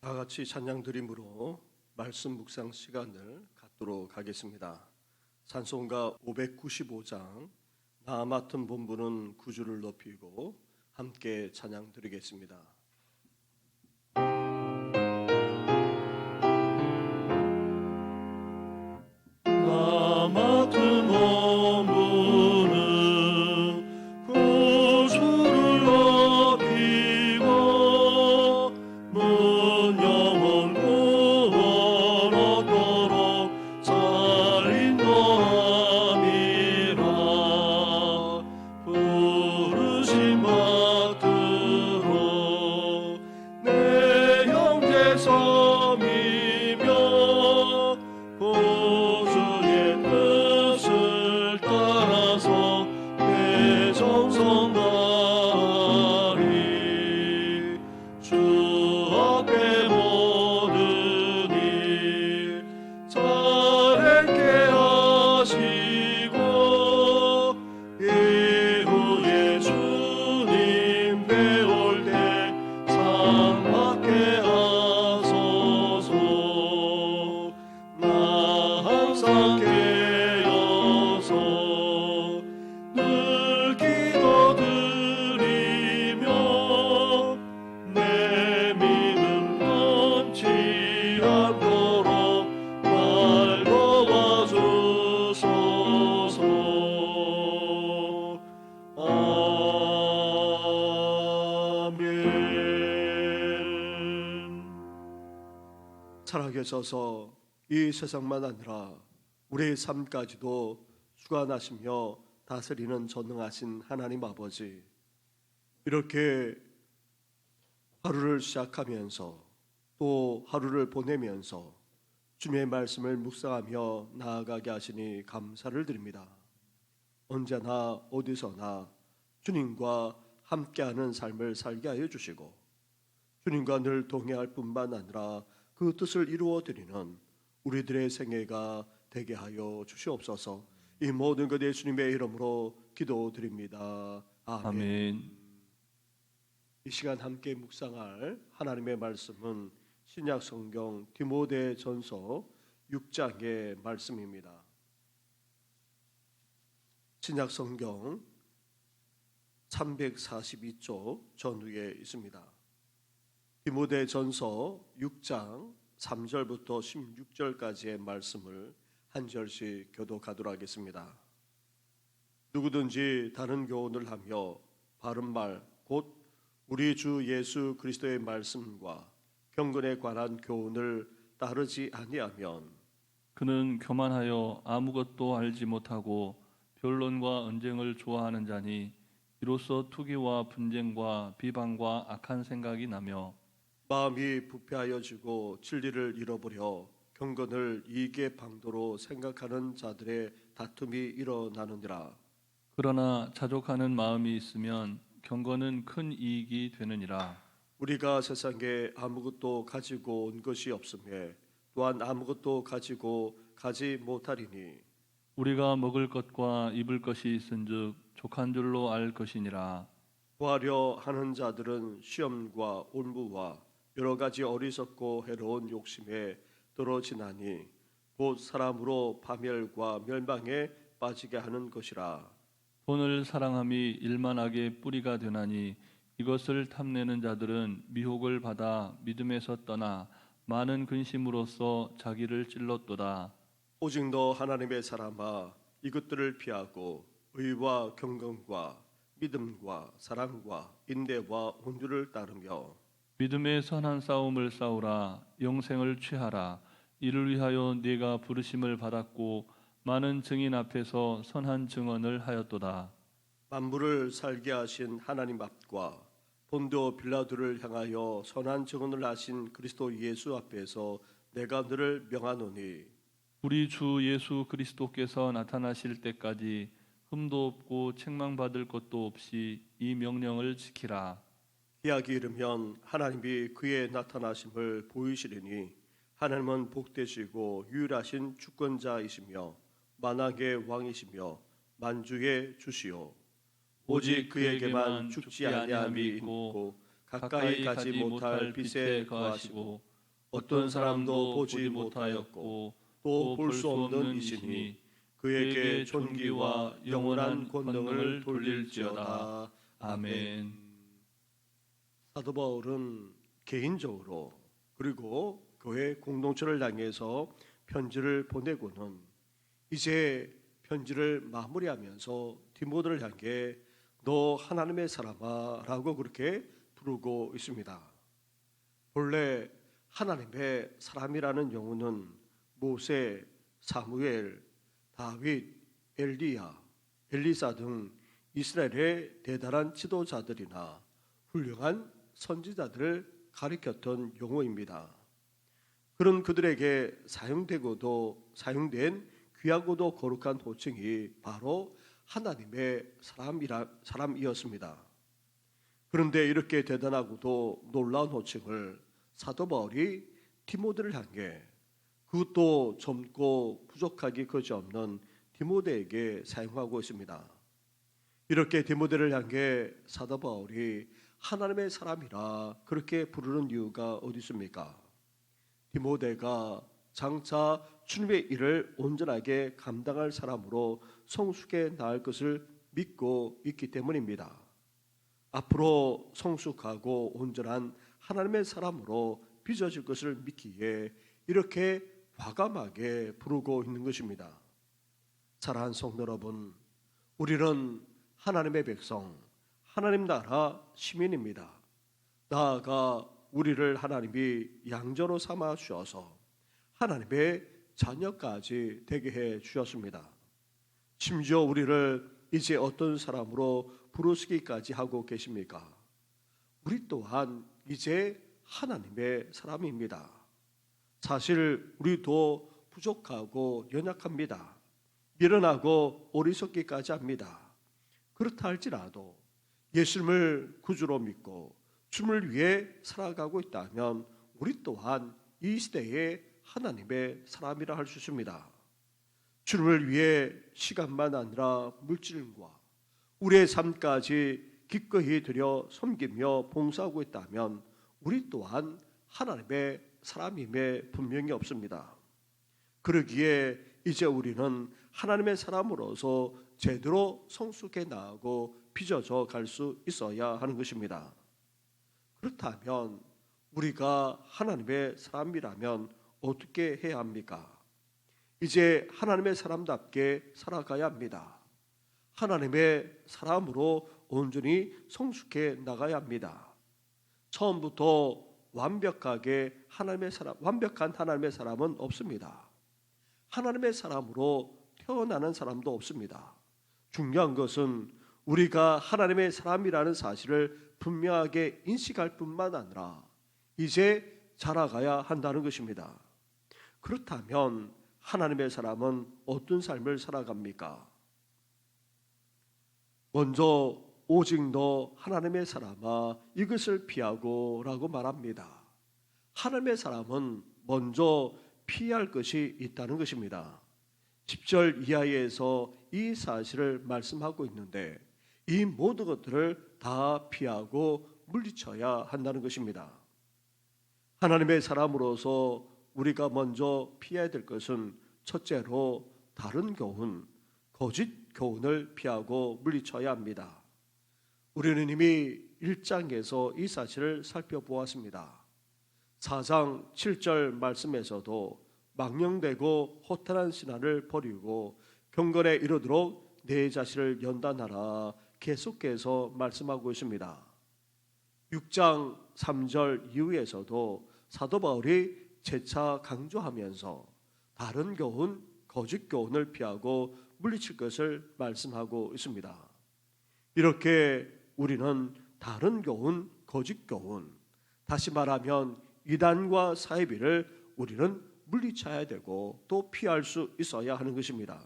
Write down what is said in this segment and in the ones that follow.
다 같이 찬양 드림으로 말씀 묵상 시간을 갖도록 하겠습니다. 찬송가 595장 나 맡은 본부는 구주를 높이고 함께 찬양 드리겠습니다. 살아계셔서 이 세상만 아니라 우리의 삶까지도 주관하시며 다스리는 전능하신 하나님 아버지 이렇게 하루를 시작하면서 또 하루를 보내면서 주님의 말씀을 묵상하며 나아가게 하시니 감사를 드립니다. 언제나 어디서나 주님과 함께하는 삶을 살게 하여 주시고 주님과 늘 동행할 뿐만 아니라 그 뜻을 이루어 드리는 우리들의 생애가 되게 하여 주시옵소서. 이 모든 것 예수님의 이름으로 기도드립니다. 아멘. 아멘. 이 시간 함께 묵상할 하나님의 말씀은 신약 성경 디모데 전서 6장의 말씀입니다. 신약 성경 342쪽 전후에 있습니다. 디모데 전서 6장 3절부터 16절까지의 말씀을 한 절씩 교독하도록 하겠습니다. 누구든지 다른 교훈을 하며 바른 말 곧 우리 주 예수 그리스도의 말씀과 경건에 관한 교훈을 따르지 아니하면 그는 교만하여 아무것도 알지 못하고 변론과 언쟁을 좋아하는 자니 이로써 투기와 분쟁과 비방과 악한 생각이 나며 마음이 부패하여지고 진리를 잃어버려 경건을 이익의 방도로 생각하는 자들의 다툼이 일어나느니라. 그러나 자족하는 마음이 있으면 경건은 큰 이익이 되느니라. 우리가 세상에 아무것도 가지고 온 것이 없음에 또한 아무것도 가지고 가지 못하리니 우리가 먹을 것과 입을 것이 있은즉 족한 줄로 알 것이니라. 구하려 하는 자들은 시험과 온부와 여러 가지 어리석고 해로운 욕심에 떨어지나니 곧 사람으로 파멸과 멸망에 빠지게 하는 것이라. 돈을 사랑함이 일만하게 뿌리가 되나니 이것을 탐내는 자들은 미혹을 받아 믿음에서 떠나 많은 근심으로써 자기를 찔렀도다. 오직 너 하나님의 사람아 이것들을 피하고 의와 경건과 믿음과 사랑과 인내와 온유를 따르며 믿음의 선한 싸움을 싸우라 영생을 취하라 이를 위하여 네가 부르심을 받았고 많은 증인 앞에서 선한 증언을 하였도다. 만물을 살게 하신 하나님 앞과 본도 빌라도를 향하여 선한 증언을 하신 그리스도 예수 앞에서 내가 너를 명하노니 우리 주 예수 그리스도께서 나타나실 때까지 흠도 없고 책망받을 것도 없이 이 명령을 지키라. 기약이 이르면 하나님이 그의 나타나심을 보이시리니 하나님은 복되시고 유일하신 주권자이시며 만왕의 왕이시며 만주의 주시오 오직 그에게만 죽지 아니함이 있고 가까이 가지 못할 빛에 거하시고 어떤 사람도 보지 못하였고 또 볼 수 없는 이시니 그에게 존귀와 영원한 권능을 돌릴지어다. 아멘. 사도 바울은 개인적으로 그리고 교회 공동체를 향해서 편지를 보내고는 이제 편지를 마무리하면서 디모데를 향해 너 하나님의 사람아라고 그렇게 부르고 있습니다. 본래 하나님의 사람이라는 용어는 모세, 사무엘, 다윗, 엘리야, 엘리사 등 이스라엘의 대단한 지도자들이나 훌륭한 선지자들을 가리켰던 용어입니다. 그런 그들에게 사용되고도 사용된 귀하고도 거룩한 호칭이 바로 하나님의 사람이라 사람이었습니다. 그런데 이렇게 대단하고도 놀라운 호칭을 사도 바울이 디모데를 향해 그것도 젊고 부족하기 그지없는 디모데에게 사용하고 있습니다. 이렇게 디모데를 향해 사도 바울이 하나님의 사람이라 그렇게 부르는 이유가 어디 있습니까? 디모데가 장차 주님의 일을 온전하게 감당할 사람으로 성숙해 나을 것을 믿고 있기 때문입니다. 앞으로 성숙하고 온전한 하나님의 사람으로 빚어질 것을 믿기에 이렇게 과감하게 부르고 있는 것입니다. 사랑하는 성도 여러분, 우리는 하나님의 백성, 하나님 나라 시민입니다. 나아가 우리를 하나님이 양자로 삼아 주셔서 하나님의 자녀까지 되게 해 주셨습니다. 심지어 우리를 이제 어떤 사람으로 부르시기까지 하고 계십니까? 우리 또한 이제 하나님의 사람입니다. 사실 우리도 부족하고 연약합니다. 미련하고 어리석기까지 합니다. 그렇다 할지라도 예수님을 구주로 믿고 주님을 위해 살아가고 있다면 우리 또한 이 시대에 하나님의 사람이라 할 수 있습니다. 주님을 위해 시간만 아니라 물질과 우리의 삶까지 기꺼이 들여 섬기며 봉사하고 있다면 우리 또한 하나님의 사람임에 분명히 없습니다. 그러기에 이제 우리는 하나님의 사람으로서 제대로 성숙해 나가고 빚어져 갈 수 있어야 하는 것입니다. 그렇다면 우리가 하나님의 사람이라면 어떻게 해야 합니까? 이제 하나님의 사람답게 살아가야 합니다. 하나님의 사람으로 온전히 성숙해 나가야 합니다. 처음부터 완벽하게 하나님의 사람 완벽한 하나님의 사람은 없습니다. 하나님의 사람으로 태어나는 사람도 없습니다. 중요한 것은 우리가 하나님의 사람이라는 사실을 분명하게 인식할 뿐만 아니라 이제 자라가야 한다는 것입니다. 그렇다면 하나님의 사람은 어떤 삶을 살아갑니까? 먼저 오직 너 하나님의 사람아 이것을 피하고라고 말합니다. 하나님의 사람은 먼저 피할 것이 있다는 것입니다. 10절 이하에서 이 사실을 말씀하고 있는데 이 모든 것들을 다 피하고 물리쳐야 한다는 것입니다. 하나님의 사람으로서 우리가 먼저 피해야 될 것은 첫째로 다른 교훈, 거짓 교훈을 피하고 물리쳐야 합니다. 우리는 이미 1장에서 이 사실을 살펴보았습니다. 4장 7절 말씀에서도 망령되고 허탄한 신화를 버리고 경건에 이르도록 내 자신을 연단하라 계속해서 말씀하고 있습니다. 6장 3절 이후에서도 사도 바울이 재차 강조하면서 다른 교훈, 거짓 교훈을 피하고 물리칠 것을 말씀하고 있습니다. 이렇게 우리는 다른 교훈, 거짓 교훈, 다시 말하면 이단과 사이비를 우리는 물리쳐야 되고 또 피할 수 있어야 하는 것입니다.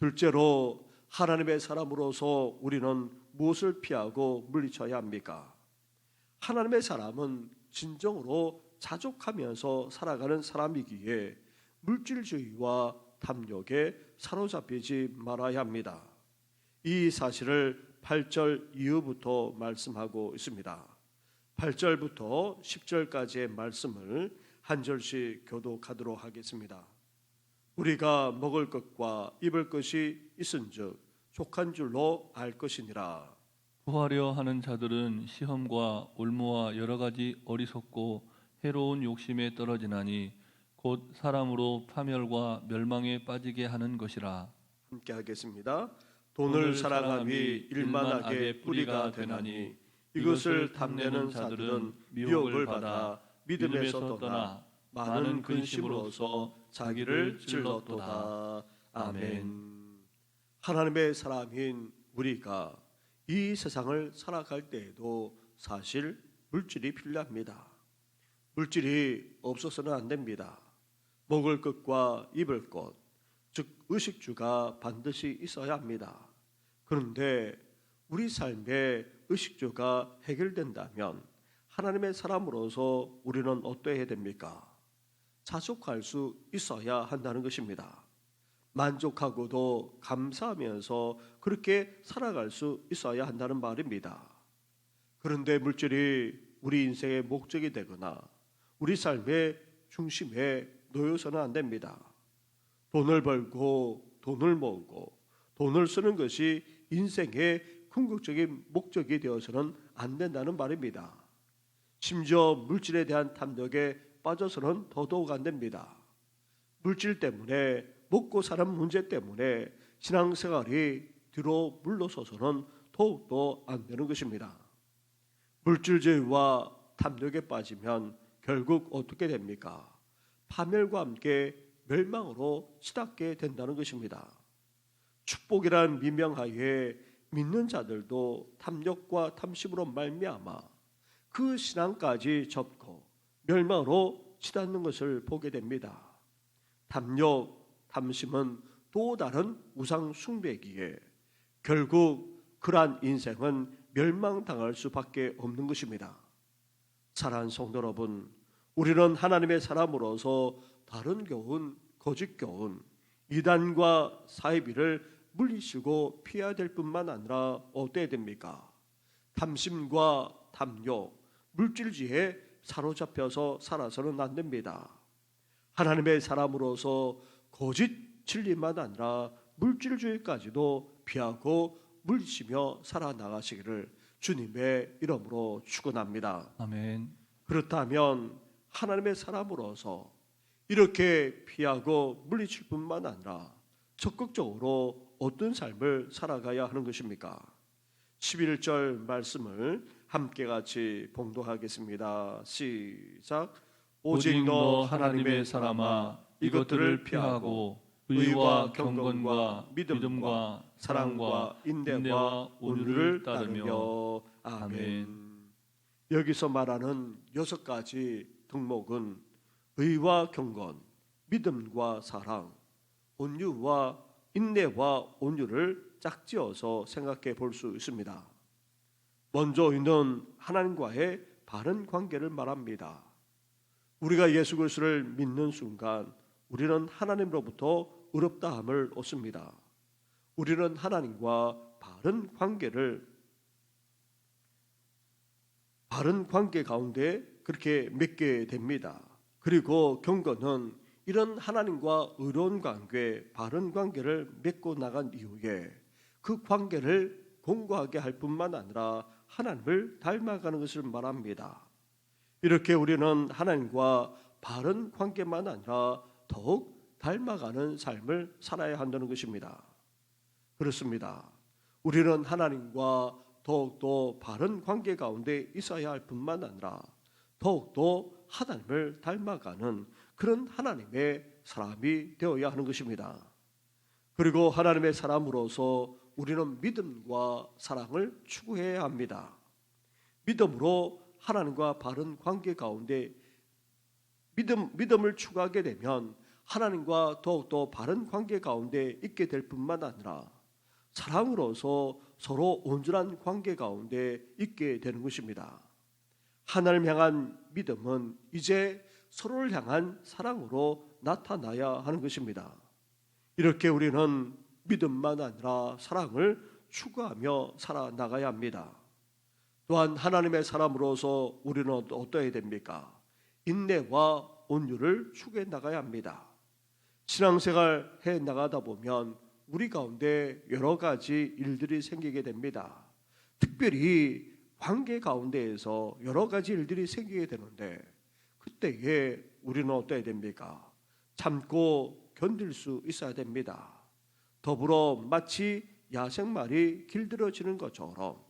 둘째로 하나님의 사람으로서 우리는 무엇을 피하고 물리쳐야 합니까? 하나님의 사람은 진정으로 자족하면서 살아가는 사람이기에 물질주의와 탐욕에 사로잡히지 말아야 합니다. 이 사실을 8절 이후부터 말씀하고 있습니다. 8절부터 10절까지의 말씀을 한 절씩 교독하도록 하겠습니다. 우리가 먹을 것과 입을 것이 있은즉 족한 줄로 알 것이니라. 구하려 하는 자들은 시험과 올무와 여러 가지 어리석고 해로운 욕심에 떨어지나니 곧 사람으로 파멸과 멸망에 빠지게 하는 것이라. 함께 하겠습니다. 돈을 사랑함이 일만하게 뿌리가 되나니 이것을 탐내는 자들은 미혹을 받아 믿음에서 떠나 많은 근심으로서 자기를 찔렀도다. 아멘. 하나님의 사람인 우리가 이 세상을 살아갈 때에도 사실 물질이 필요합니다. 물질이 없어서는 안 됩니다. 먹을 것과 입을 것, 즉 의식주가 반드시 있어야 합니다. 그런데 우리 삶의 의식주가 해결된다면 하나님의 사람으로서 우리는 어떠해야 됩니까? 자족할 수 있어야 한다는 것입니다. 만족하고도 감사하면서 그렇게 살아갈 수 있어야 한다는 말입니다. 그런데 물질이 우리 인생의 목적이 되거나 우리 삶의 중심에 놓여서는 안 됩니다. 돈을 벌고 돈을 모으고 돈을 쓰는 것이 인생의 궁극적인 목적이 되어서는 안 된다는 말입니다. 심지어 물질에 대한 탐욕에 빠져서는 더더욱 안 됩니다. 물질 때문에 먹고 사는 문제 때문에 신앙생활이 뒤로 물러서서는 더욱더 안 되는 것입니다. 물질주의와 탐욕에 빠지면 결국 어떻게 됩니까? 파멸과 함께 멸망으로 치닫게 된다는 것입니다. 축복이란 미명하에 믿는 자들도 탐욕과 탐심으로 말미암아 그 신앙까지 접고 멸망으로 치닫는 것을 보게 됩니다. 탐욕, 탐심은 또 다른 우상 숭배기에 결국 그러한 인생은 멸망당할 수밖에 없는 것입니다. 사랑하는 성도 여러분, 우리는 하나님의 사람으로서 다른 교훈, 거짓 교훈, 이단과 사이비를 물리치고 피해야 될 뿐만 아니라 어때야 됩니까? 탐심과 탐욕, 물질지에 사로잡혀서 살아서는 안 됩니다. 하나님의 사람으로서 거짓 진리만 아니라 물질주의까지도 피하고 물리치며 살아나가시기를 주님의 이름으로 축원합니다. 아멘. 그렇다면 하나님의 사람으로서 이렇게 피하고 물리칠 뿐만 아니라 적극적으로 어떤 삶을 살아가야 하는 것입니까? 11절 말씀을 함께 같이 봉독하겠습니다. 시작. 오직 너 하나님의 사람아 이것들을 피하고 의와 경건과 믿음과 사랑과 인내와 온유를 따르며 아멘. 여기서 말하는 여섯 가지 덕목은 의와 경건, 믿음과 사랑, 온유와 인내와 온유를 짝지어서 생각해 볼 수 있습니다. 먼저 있는 하나님과의 바른 관계를 말합니다. 우리가 예수 그리스도를 믿는 순간 우리는 하나님으로부터 의롭다함을 얻습니다. 우리는 하나님과 바른 관계를 바른 관계 가운데 그렇게 맺게 됩니다. 그리고 경건은 이런 하나님과 의로운 관계, 바른 관계를 맺고 나간 이후에 그 관계를 공고하게 할 뿐만 아니라 하나님을 닮아가는 것을 말합니다. 이렇게 우리는 하나님과 바른 관계만 아니라 더욱 닮아가는 삶을 살아야 한다는 것입니다. 그렇습니다. 우리는 하나님과 더욱더 바른 관계 가운데 있어야 할 뿐만 아니라 더욱더 하나님을 닮아가는 그런 하나님의 사람이 되어야 하는 것입니다. 그리고 하나님의 사람으로서 우리는 믿음과 사랑을 추구해야 합니다. 믿음으로 하나님과 바른 관계 가운데 믿음 믿음을 추구하게 되면 하나님과 더욱더 바른 관계 가운데 있게 될 뿐만 아니라 사랑으로서 서로 온전한 관계 가운데 있게 되는 것입니다. 하나님 향한 믿음은 이제 서로를 향한 사랑으로 나타나야 하는 것입니다. 이렇게 우리는 믿음만 아니라 사랑을 추구하며 살아나가야 합니다. 또한 하나님의 사람으로서 우리는 어떠해야 됩니까? 인내와 온유를 추구해 나가야 합니다. 신앙생활 해 나가다 보면 우리 가운데 여러 가지 일들이 생기게 됩니다. 특별히 관계 가운데에서 여러 가지 일들이 생기게 되는데 그때에 우리는 어떠해야 됩니까? 참고 견딜 수 있어야 됩니다. 더불어 마치 야생말이 길들여지는 것처럼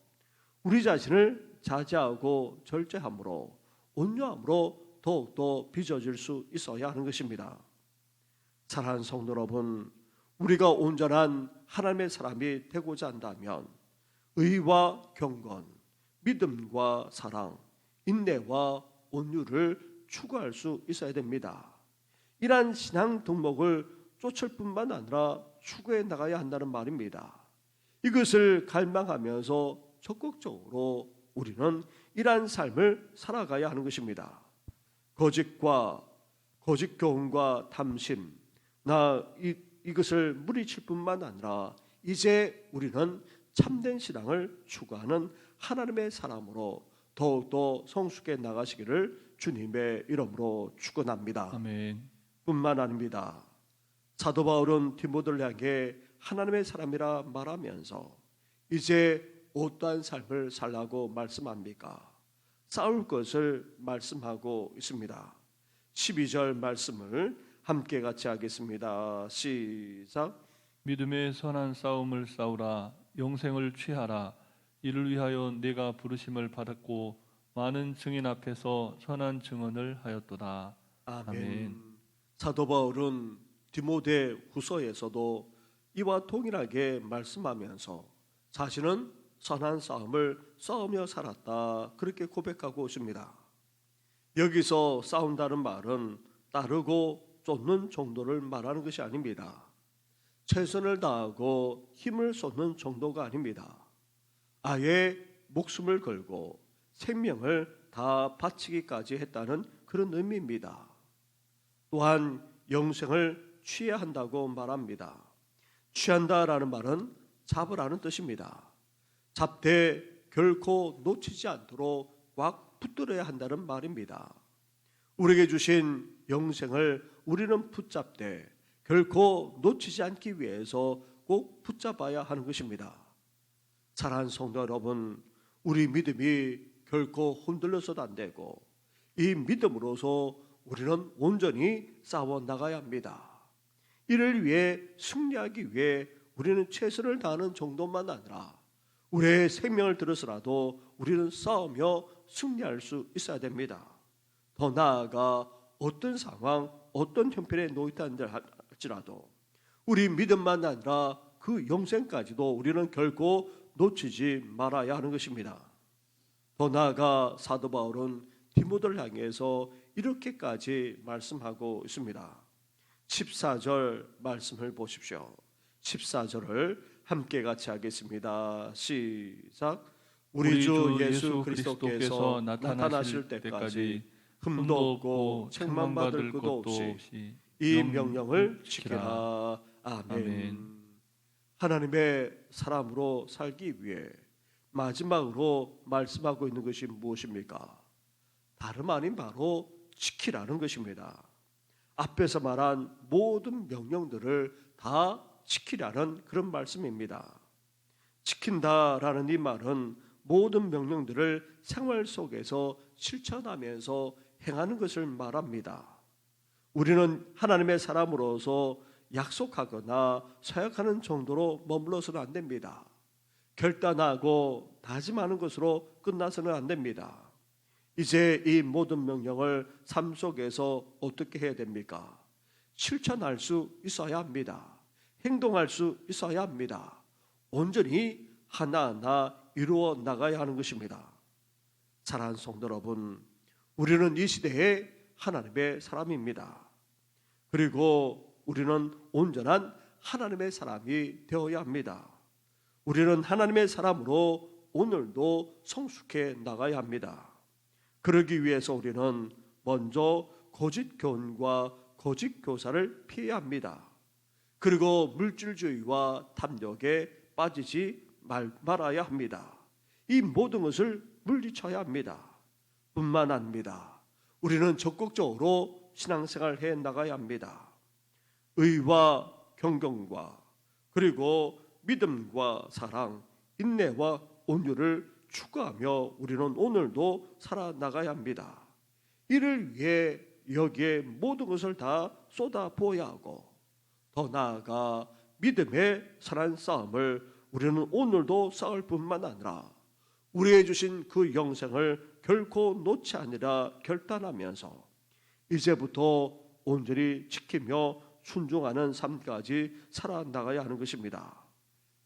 우리 자신을 자제하고 절제함으로 온유함으로 더욱더 빚어질 수 있어야 하는 것입니다. 사랑하는 성도 여러분, 우리가 온전한 하나님의 사람이 되고자 한다면 의와 경건, 믿음과 사랑, 인내와 온유를 추구할 수 있어야 됩니다. 이러한 신앙 덕목을 쫓을 뿐만 아니라 추구해 나가야 한다는 말입니다. 이것을 갈망하면서 적극적으로 우리는 이러한 삶을 살아가야 하는 것입니다. 거짓과 거짓 교훈과 탐심, 나 이, 이것을 물리칠 뿐만 아니라 이제 우리는 참된 신앙을 추구하는 하나님의 사람으로 더욱더 성숙해 나가시기를 주님의 이름으로 축원합니다. 아멘. 뿐만 아닙니다. 사도 바울은 디모데를 향해 하나님의 사람이라 말하면서 이제 어떠한 삶을 살라고 말씀합니까? 싸울 것을 말씀하고 있습니다. 12절 말씀을 함께 같이 하겠습니다. 시작. 믿음의 선한 싸움을 싸우라 영생을 취하라 이를 위하여 내가 부르심을 받았고 많은 증인 앞에서 선한 증언을 하였도다. 아멘. 아멘. 사도 바울은 디모데 후서에서도 이와 동일하게 말씀하면서 자신은 선한 싸움을 싸우며 살았다 그렇게 고백하고 있습니다. 여기서 싸운다는 말은 따르고 쫓는 정도를 말하는 것이 아닙니다. 최선을 다하고 힘을 쏟는 정도가 아닙니다. 아예 목숨을 걸고 생명을 다 바치기까지 했다는 그런 의미입니다. 또한 영생을 취해야 한다고 말합니다. 취한다라는 말은 잡으라는 뜻입니다. 잡되 결코 놓치지 않도록 꽉 붙들어야 한다는 말입니다. 우리에게 주신 영생을 우리는 붙잡되 결코 놓치지 않기 위해서 꼭 붙잡아야 하는 것입니다. 사랑하는 성도 여러분, 우리 믿음이 결코 흔들려서도 안 되고 이 믿음으로서 우리는 온전히 싸워 나가야 합니다. 이를 위해 승리하기 위해 우리는 최선을 다하는 정도만 아니라 우리의 생명을 들어서라도 우리는 싸우며 승리할 수 있어야 됩니다. 더 나아가 어떤 상황, 어떤 형편에 놓였다 할지라도 우리 믿음만 아니라 그 영생까지도 우리는 결코 놓치지 말아야 하는 것입니다. 더 나아가 사도 바울은 디모데를 향해서 이렇게까지 말씀하고 있습니다. 14절 말씀을 보십시오. 14절을 함께 같이 하겠습니다. 시작. 우리 주 예수 그리스도께서 나타나실 때까지 흠도 없고 책망받을 것도 없이 이 명령을 지키라. 아멘. 하나님의 사람으로 살기 위해 마지막으로 말씀하고 있는 것이 무엇입니까? 다름 아닌 바로 지키라는 것입니다. 앞에서 말한 모든 명령들을 다 지키라는 그런 말씀입니다. 지킨다라는 이 말은 모든 명령들을 생활 속에서 실천하면서 행하는 것을 말합니다. 우리는 하나님의 사람으로서 약속하거나 서약하는 정도로 머물러서는 안 됩니다. 결단하고 다짐하는 것으로 끝나서는 안 됩니다. 이제 이 모든 명령을 삶 속에서 어떻게 해야 됩니까? 실천할 수 있어야 합니다. 행동할 수 있어야 합니다. 온전히 하나하나 이루어 나가야 하는 것입니다. 사랑하는 성도 여러분, 우리는 이 시대에 하나님의 사람입니다. 그리고 우리는 온전한 하나님의 사람이 되어야 합니다. 우리는 하나님의 사람으로 오늘도 성숙해 나가야 합니다. 그러기 위해서 우리는 먼저 거짓 교훈과 거짓 교사를 피해야 합니다. 그리고 물질주의와 탐욕에 빠지지 말, 말아야 합니다. 이 모든 것을 물리쳐야 합니다. 뿐만 아닙니다. 우리는 적극적으로 신앙생활 해 나가야 합니다. 의와 경경과 그리고 믿음과 사랑, 인내와 온유를 추구하며 우리는 오늘도 살아나가야 합니다. 이를 위해 여기에 모든 것을 다 쏟아 부어야 하고 더 나아가 믿음의 선한 싸움을 우리는 오늘도 싸울 뿐만 아니라 우리에게 주신 그 영생을 결코 놓지 아니라 결단하면서 이제부터 온전히 지키며 순종하는 삶까지 살아나가야 하는 것입니다.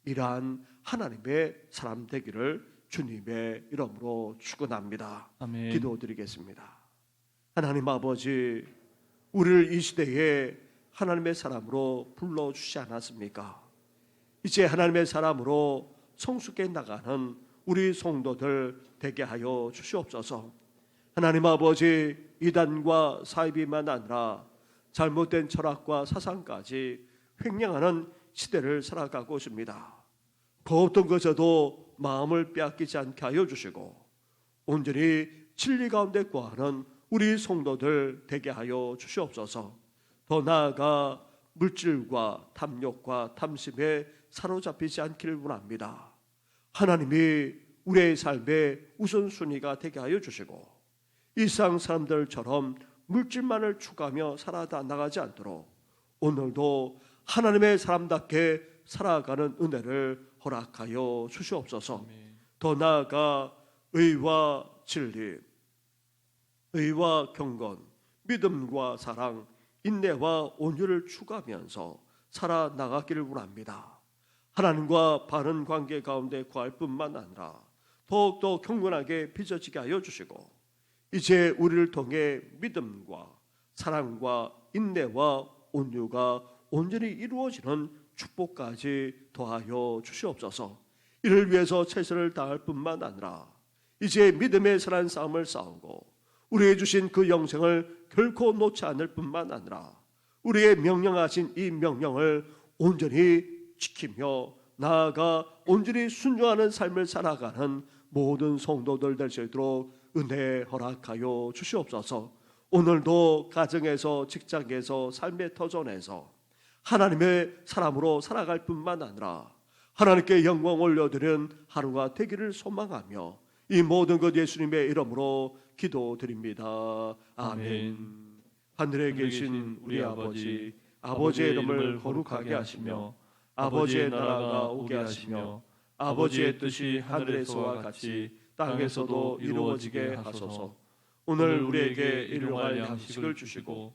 이러한 하나님의 사람 되기를 주님의 이름으로 축원합니다. 기도드리겠습니다. 하나님 아버지, 우리를 이 시대에 하나님의 사람으로 불러 주시 않았습니까? 이제 하나님의 사람으로 성숙해 나가는 우리 성도들 되게 하여 주시옵소서. 하나님 아버지, 이단과 사이비만 아니라 잘못된 철학과 사상까지 횡령하는 시대를 살아가고 있습니다. 그 어떤 것에도 마음을 빼앗기지 않게 하여 주시고 온전히 진리 가운데 구하는 우리 성도들 되게 하여 주시옵소서. 더 나아가 물질과 탐욕과 탐심에 사로잡히지 않기를 원합니다. 하나님이 우리의 삶의 우선순위가 되게 하여 주시고 일상 사람들처럼 물질만을 추구하며 살아다 나가지 않도록 오늘도 하나님의 사람답게 살아가는 은혜를 허락하여 주시옵소서. 더 나아가 의와 진리, 의와 경건, 믿음과 사랑, 인내와 온유를 추구하면서 살아나가기를 원합니다. 하나님과 바른 관계 가운데 구할 뿐만 아니라 더욱더 경건하게 빚어지게 하여 주시고 이제 우리를 통해 믿음과 사랑과 인내와 온유가 온전히 이루어지는 축복까지 더하여 주시옵소서. 이를 위해서 최선을 다할 뿐만 아니라 이제 믿음의 선한 싸움을 싸우고 우리에게 주신 그 영생을 결코 놓지 않을 뿐만 아니라 우리의 명령하신 이 명령을 온전히 지키며 나아가 온전히 순종하는 삶을 살아가는 모든 성도들 될 수 있도록 은혜 허락하여 주시옵소서. 오늘도 가정에서 직장에서 삶의 터전에서 하나님의 사람으로 살아갈 뿐만 아니라 하나님께 영광 올려드리는 하루가 되기를 소망하며 이 모든 것 예수님의 이름으로 기도드립니다. 아멘. 하늘에 계신 우리 아버지, 아버지의 이름을 거룩하게 하시며 아버지의 나라가 오게 하시며 아버지의 뜻이 하늘에서와 같이 땅에서도 이루어지게 하소서. 오늘 우리에게 일용할 양식을 주시고